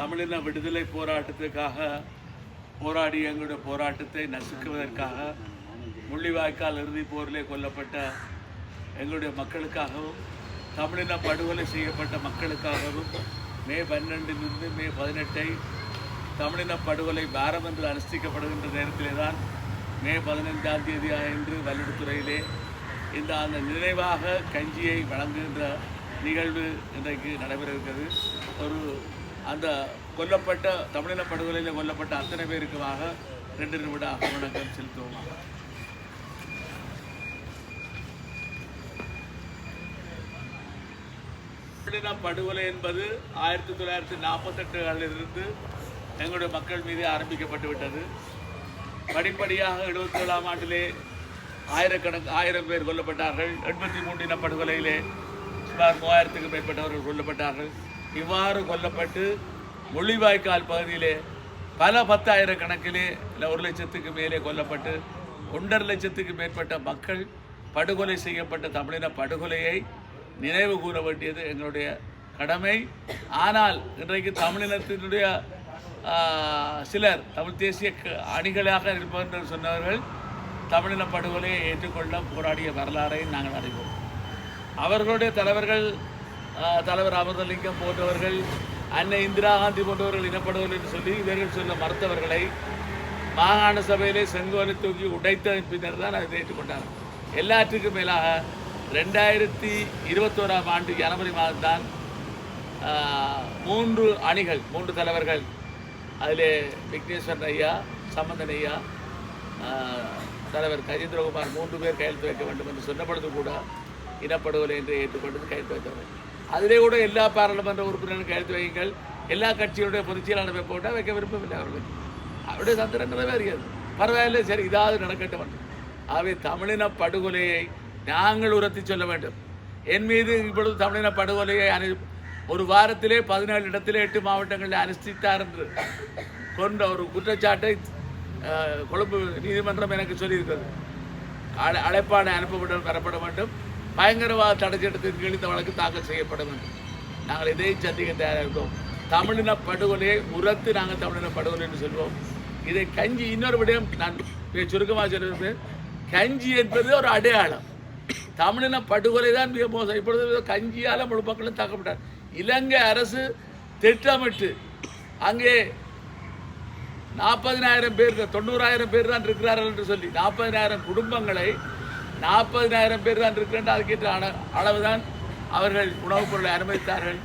தமிழின விடுதலை போராட்டத்துக்காக போராடி எங்களுடைய போராட்டத்தை நசுக்குவதற்காக முள்ளிவாய்க்கால் இறுதிப் போரிலே கொல்லப்பட்ட எங்களுடைய மக்களுக்காகவும் தமிழின படுகொலை செய்யப்பட்ட மக்களுக்காகவும் மே பன்னெண்டிலிருந்து மே பதினெட்டை தமிழின படுகொலை பாரம் என்று அனுஷ்டிக்கப்படுகின்ற நேரத்திலே தான் மே பதினைந்தாம் தேதி அன்று வல்லுத்துறையிலே இந்த அந்த நினைவாக கஞ்சியை வழங்குகின்ற நிகழ்வு இன்றைக்கு நடைபெறுகிறது. ஒரு அந்த கொல்லப்பட்ட தமிழின படுகொலையில் கொல்லப்பட்ட அத்தனை பேருக்குமாக ரெண்டு நிமிட வணக்கம் செலுத்துவோமாக தமிழின படுகொலை என்பது ஆயிரத்தி தொள்ளாயிரத்தி நாற்பத்தெட்டுகளிலிருந்து எங்களுடைய மக்கள் மீது ஆரம்பிக்கப்பட்டு விட்டது. படிப்படியாக எழுபத்தி ஏழாம் ஆண்டிலே ஆயிரக்கணக்கு ஆயிரம் பேர் கொல்லப்பட்டார்கள். எண்பத்தி மூன்றின படுகொலையிலே சுமார் மூவாயிரத்துக்கும் மேற்பட்டவர்கள் கொல்லப்பட்டார்கள். இவ்வாறு கொல்லப்பட்டு முள்ளிவாய்க்கால் பகுதியிலே பல பத்தாயிரக்கணக்கிலே இல்லை ஒரு லட்சத்துக்கு மேலே கொல்லப்பட்டு ஒன்றரை லட்சத்துக்கு மேற்பட்ட மக்கள் படுகொலை செய்யப்பட்ட தமிழின படுகொலையை நினைவு கூற வேண்டியது எங்களுடைய கடமை. ஆனால் இன்றைக்கு தமிழினத்தினுடைய சிலர் தமிழ் தேசிய அணிகளாக அணிகளாக என்று சொன்னவர்கள் தமிழின படுகொலையை ஏற்றுக்கொள்ள போராடிய வரலாறை நாங்கள் அறிவோம். அவர்களுடைய தலைவர்கள் தலைவர் அமிர்தலிங்கம் போன்றவர்கள் அன்னை இந்திரா காந்தி போன்றவர்கள் இனப்படுவர்கள் என்று சொல்லி இவர்கள் சொல்ல மறுத்தவர்களை மாகாண சபையிலே செங்கோலை தூக்கி உடைத்த பின்னர் தான் அதை ஏற்றுக்கொண்டார் எல்லாற்றுக்கும் மேலாக ரெண்டாயிரத்தி இருபத்தோராம் ஆண்டு ஜனவரி மாதம்தான் மூன்று அணிகள் மூன்று தலைவர்கள் அதிலே விக்னேஸ்வரன் ஐயா சம்பந்தன் ஐயா தலைவர் கஜேந்திரகுமார் மூன்று பேர் கையெழுத்து வைக்க வேண்டும் என்று சொன்ன கூட இனப்படுகொலை என்று ஏற்றுக்கொண்டது கையெழுத்து வைத்தவர்கள். அதிலே கூட எல்லா பாராளுமன்ற உறுப்பினரும் கையெழுத்து வையுங்கள். எல்லா கட்சியுடைய பொதுச் செயலாளர் போட்டால் வைக்க விருப்பமில்லை அவர்களுக்கு அவருடைய சந்திரன் நிறைவேறியது பரவாயில்லை சரி இதாவது நடக்கட்டும் என்று. ஆகவே தமிழின படுகொலையை நாங்கள் உரத்தி சொல்ல வேண்டும். என் மீது இப்பொழுது தமிழின படுகொலையை அனு ஒரு வாரத்திலே பதினேழு இடத்திலே எட்டு மாவட்டங்களில் அனுஷ்டித்தார் என்று கொண்ட ஒரு குற்றச்சாட்டை கொழும்பு நீதிமன்றம் எனக்கு சொல்லியிருக்கிறது. அழை அழைப்பாணை அனுப்பப்பட பெறப்பட வேண்டும். பயங்கரவாத தடை சட்டத்தின் கீழ் இந்த வழக்கு தாக்கல் செய்யப்படும் என்று. நாங்கள் இதையும் சந்திக்க தயாராக இருக்கோம். தமிழின படுகொலையை உரத்து நாங்கள் தமிழின படுகொலை என்று சொல்வோம். இதை கஞ்சி இன்னொரு விடயம் நான் சுருக்கமாக சொல்வது கஞ்சி என்பது ஒரு அடையாளம். தமிழின படுகொலை தான் மிக மோசம். இப்பொழுது கஞ்சியால் முழு மக்களும் தாக்கப்பட்டார். இலங்கை அரசு திட்டமிட்டு அங்கே நாற்பதினாயிரம் பேர் தொண்ணூறாயிரம் பேர் தான் இருக்கிறார்கள் என்று சொல்லி நாற்பதினாயிரம் குடும்பங்களை நாற்பதினாயிரம் பேர் தான் இருக்கின்ற அதுக்கேற்ற அள- அளவுதான் அவர்கள் உணவுப் பொருளை அனுமதித்தார்கள்.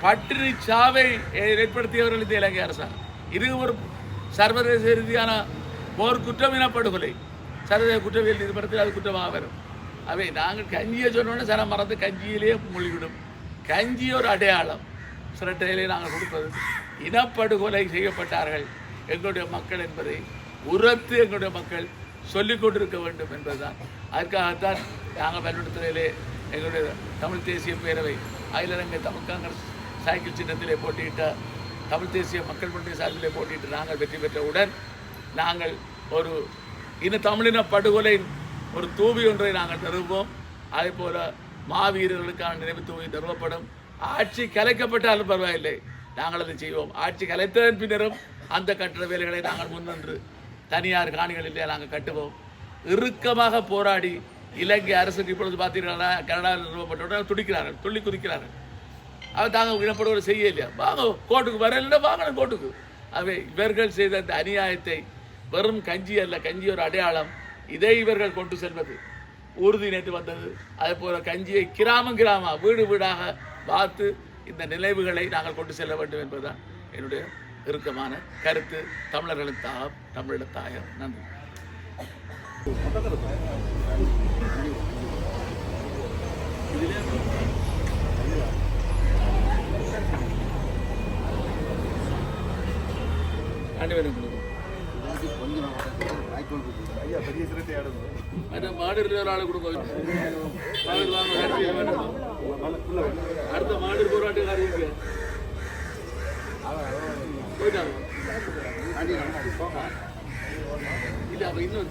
பட்டினி சாவை ஏற்படுத்தியவர்கள் இந்த இலங்கை அரசாங்கம். இது ஒரு சர்வதேச ரீதியான போர் குற்றம் இனப்படுகொலை சர்வதேச குற்றவியல் நீதிமன்றத்தில் அது குற்றமாக வரும். அவை நாங்கள் கஞ்சியை சொன்னோன்னே சில மறந்து கஞ்சியிலேயே மூழ்கிவிடும். கஞ்சி ஒரு அடையாளம். சிரட்டையிலே நாங்கள் கொடுப்பது. இனப்படுகொலை செய்யப்பட்டார்கள். எங்களுடைய மக்கள் என்பதை உரத்து எங்களுடைய மக்கள் சொல்லிக் கொண்டிருக்க வேண்டும் என்பதுதான். அதற்காகத்தான் நாங்கள் பயன்படுத்துவதிலே எங்களுடைய தமிழ் தேசிய பேரவை அகிலரங்க தமிழ் காங்கிரஸ் சைக்கிள் சின்னத்திலே போட்டியிட்ட தமிழ் தேசிய மக்கள் முன்னணி சார்பிலே போட்டியிட்டு நாங்கள் வெற்றி பெற்றவுடன் நாங்கள் ஒரு இன தமிழின படுகொலை ஒரு தூவி ஒன்றை நாங்கள் நிறுவோம் அதே போல மாவீரர்களுக்கான நினைவு தூவி நிறுவப்படும் ஆட்சி கலைக்கப்பட்டாலும் பரவாயில்லை. நாங்கள் அதை செய்வோம். ஆட்சி கலைத்ததன் பின்னரும் அந்த கட்டட வேலைகளை நாங்கள் முன்னின்று தனியார் காணிகளிலே நாங்கள் கட்டுவோம். இறுக்கமாக போராடி இலங்கை அரசுக்கு இப்பொழுது பார்த்தீங்கன்னா கனடாவில் நிறுவப்பட்டவுடன் துடிக்கிறார்கள் துள்ளி குதிக்கிறார்கள். அவர் தாங்க இனப்படுகொலை செய்ய இல்லையா வாங்க கோர்ட்டுக்கு வரல வாங்கணும் கோர்ட்டுக்கு. அவை இவர்கள் செய்த அந்த அநியாயத்தை வெறும் கஞ்சி அல்ல கஞ்சி ஒரு அடையாளம். இதை இவர்கள் கொண்டு செல்வது. உறுதி நேற்று வந்தது. அதே போல கஞ்சியை கிராமம் கிராமம் வீடு வீடாக பார்த்து இந்த நினைவுகளை நாங்கள் கொண்டு செல்ல வேண்டும் என்பதுதான் என்னுடைய இறுக்கமான கருத்து தமிழர்களின் தாகம் தமிழீழ தாயம் நன்றி. மாடு ஒரு ஆளை கொடுக்க மாடு வாங்க கடைசியா வேணும். அடுத்த மாடு போராட்டக்காரர் இருக்கு போயிட்டாங்க இல்ல அப்ப இன்னும்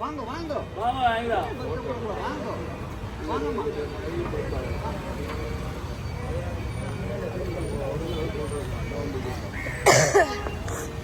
வாங்க வாங்க. வாங்க வாங்க வாங்க வாங்கம்மா.